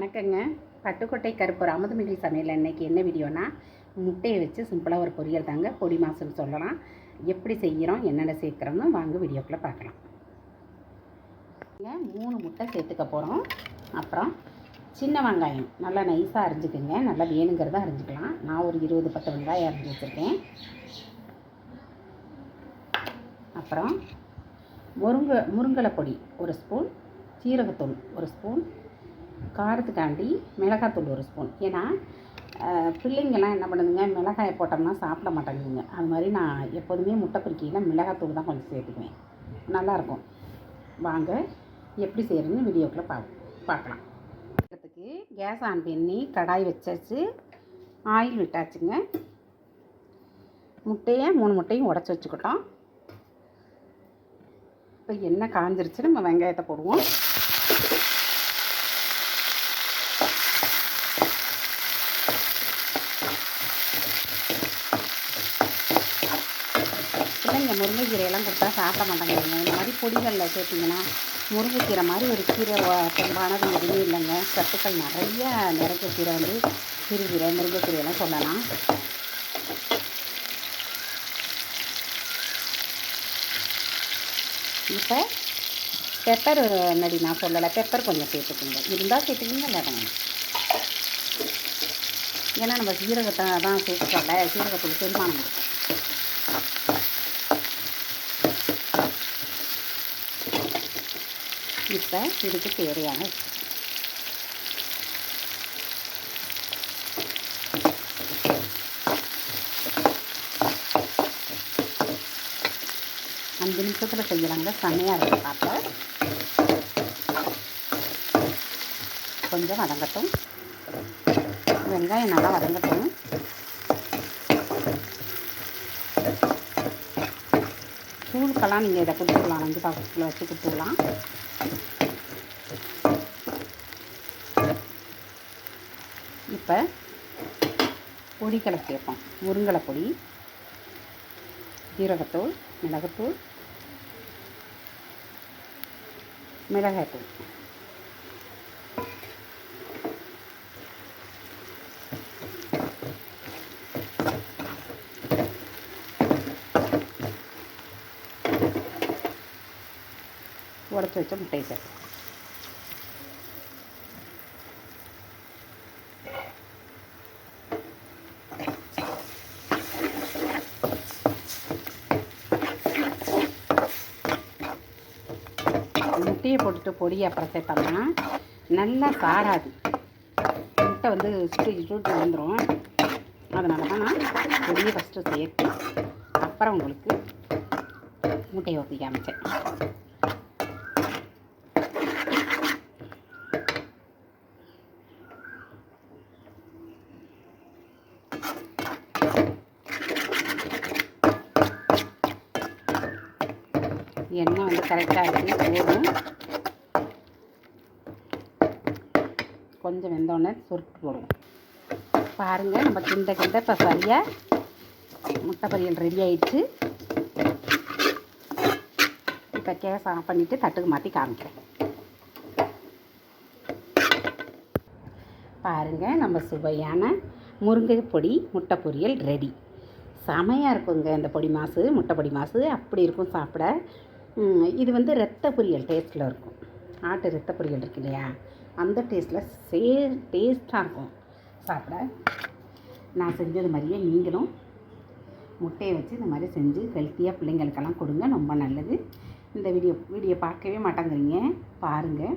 வணக்கங்க. பட்டுக்கோட்டை கருப்பூர் அமுதமிகில் சமையல் இன்றைக்கி என்ன வீடியோனா முட்டையை வச்சு சிம்பிளாக ஒரு பொரியல் தாங்க. பொடி மாசம் சொல்லலாம். எப்படி செய்கிறோம் என்னென்ன சேர்க்குறோம்னு வாங்க வீடியோக்குள்ளே பார்க்கலாம். மூணு முட்டை சேர்த்துக்க போகிறோம் அப்புறம் சின்ன வெங்காயம் நல்லா நைஸாக அரிஞ்சுக்குங்க. நல்லா வேணுங்கிறத அரிஞ்சுக்கலாம். நான் ஒரு இருபது பத்து வெங்காயம் அரிஞ்சு வச்சுருக்கேன். அப்புறம் முருங்கை முருங்கலை பொடி ஒரு ஸ்பூன் சீரகத்தூள் ஒரு ஸ்பூன் காரத்துக்காண்டி மிளகாத்தூள் ஒரு ஸ்பூன். ஏன்னா பிள்ளைங்கள்லாம் என்ன பண்ணுதுங்க மிளகாயை போட்டோம்னா சாப்பிட மாட்டேங்குதுங்க. அது மாதிரி நான் எப்போதுமே முட்டை பொரிக்கையில் மிளகாத்தூள் தான் கொஞ்சம் சேர்த்துக்குவேன். நல்லாயிருக்கும். வாங்க எப்படி செய்கிறதுன்னு வீடியோக்குள்ளே பா பார்க்கலாம். அதுக்கு கேஸ் ஆன் பண்ணி கடாய் வச்சாச்சு. ஆயில் விட்டாச்சுங்க. முட்டையை மூணு முட்டையும் உடச்சி வச்சுக்கிட்டோம். இப்போ எண்ணெய் காஞ்சிருச்சு நம்ம வெங்காயத்தை போடுவோம். முருங்கைக்கீரையெல்லாம் கொடுத்தா சாப்பிட மாட்டாங்க இந்த மாதிரி பொடிகளில் சேர்த்திங்கன்னா முருங்கைக்கீரை மாதிரி ஒரு கீரை தெம்பானது எதுவுமே இல்லைங்க. சத்துக்கள் நிறைய நிறைய கீரை வந்து சிறுகீரை முருங்கைக்கீரையெல்லாம் சொல்லலாம். இப்போ பெப்பர் நடி நான் சொல்லலை? பெப்பர் கொஞ்சம் சேர்த்துக்குங்க. இருந்தால் சேர்த்துக்குங்க இல்லை ஏன்னா நம்ம சீரகத்தை தான் சேர்த்துக்கல சீரகத்துக்கு செரிமானம் கொடுக்கும் இப்போ இதுக்கு தேவையான அஞ்சு நிமிஷத்தில் செய்யலாங்க. செம்மையாக இருக்கும் பார்க்க. கொஞ்சம் வதங்கட்டும். வெங்காயம் நல்லா வதங்கட்டும். தூளுக்கெல்லாம் நீங்கள் இதை கொடுத்துக்கலாம். அஞ்சு பாக்கெட்டில் வச்சு கொடுத்துக்கலாம் இப்போ பொடிகளை சேர்ப்போம். முருங்கலை பொடி ஜீரகத்தூள் மிளகுத்தூள் மிளகாய்த்தூள். உடச்சி வச்ச முட்டையை சேர்ப்போம் முட்டையை போட்டுட்டு பொடியை அப்புறம் சேர்த்தோம்னா நல்லா சாராது முட்டை வந்து சுட்டு சுட்டு வந்துடும் அதனால தான் நான் பொடியை ஃபஸ்ட்டு சேர்த்து அப்புறம் உங்களுக்கு முட்டையை ஊற்றி காமிச்சேன் எண்ணெய் வந்து கரெக்டாக இருக்குது போதும். கொஞ்சம் வெந்தோடனே சுருட்டு போடுவோம். பாருங்கள் நம்ம கிண்ட கிண்ட இப்போ சரியாக முட்டை பொரியல் ரெடி ஆயிடுச்சு. இப்போ கேஸ் ஆஃப் பண்ணிவிட்டு தட்டுக்கு மாற்றி காமிக்கிறேன். பாருங்கள் நம்ம சுவையான முருங்கை பொடி முட்டை பொரியல் ரெடி செமையாக இருக்குங்க இந்த பொடி மாசு முட்டை பொடி மாசு. அப்படி இருக்கும் சாப்பிட. இது வந்து ரத்த பொரியல் டேஸ்ட்டில் இருக்கும். ஆட்டு ரத்த பொரியல் இருக்கு இல்லையா? அந்த டேஸ்ட்டில் சே டேஸ்ட்டாக இருக்கும். சாப்பிட. நான் செஞ்சது மாதிரியே நீங்களும் முட்டையை வச்சு இந்த மாதிரி செஞ்சு ஹெல்த்தியாக பிள்ளைங்களுக்கெல்லாம் கொடுங்க. ரொம்ப நல்லது. இந்த வீடியோ வீடியோ பார்க்கவே மாட்டேங்கிறீங்க. பாருங்கள்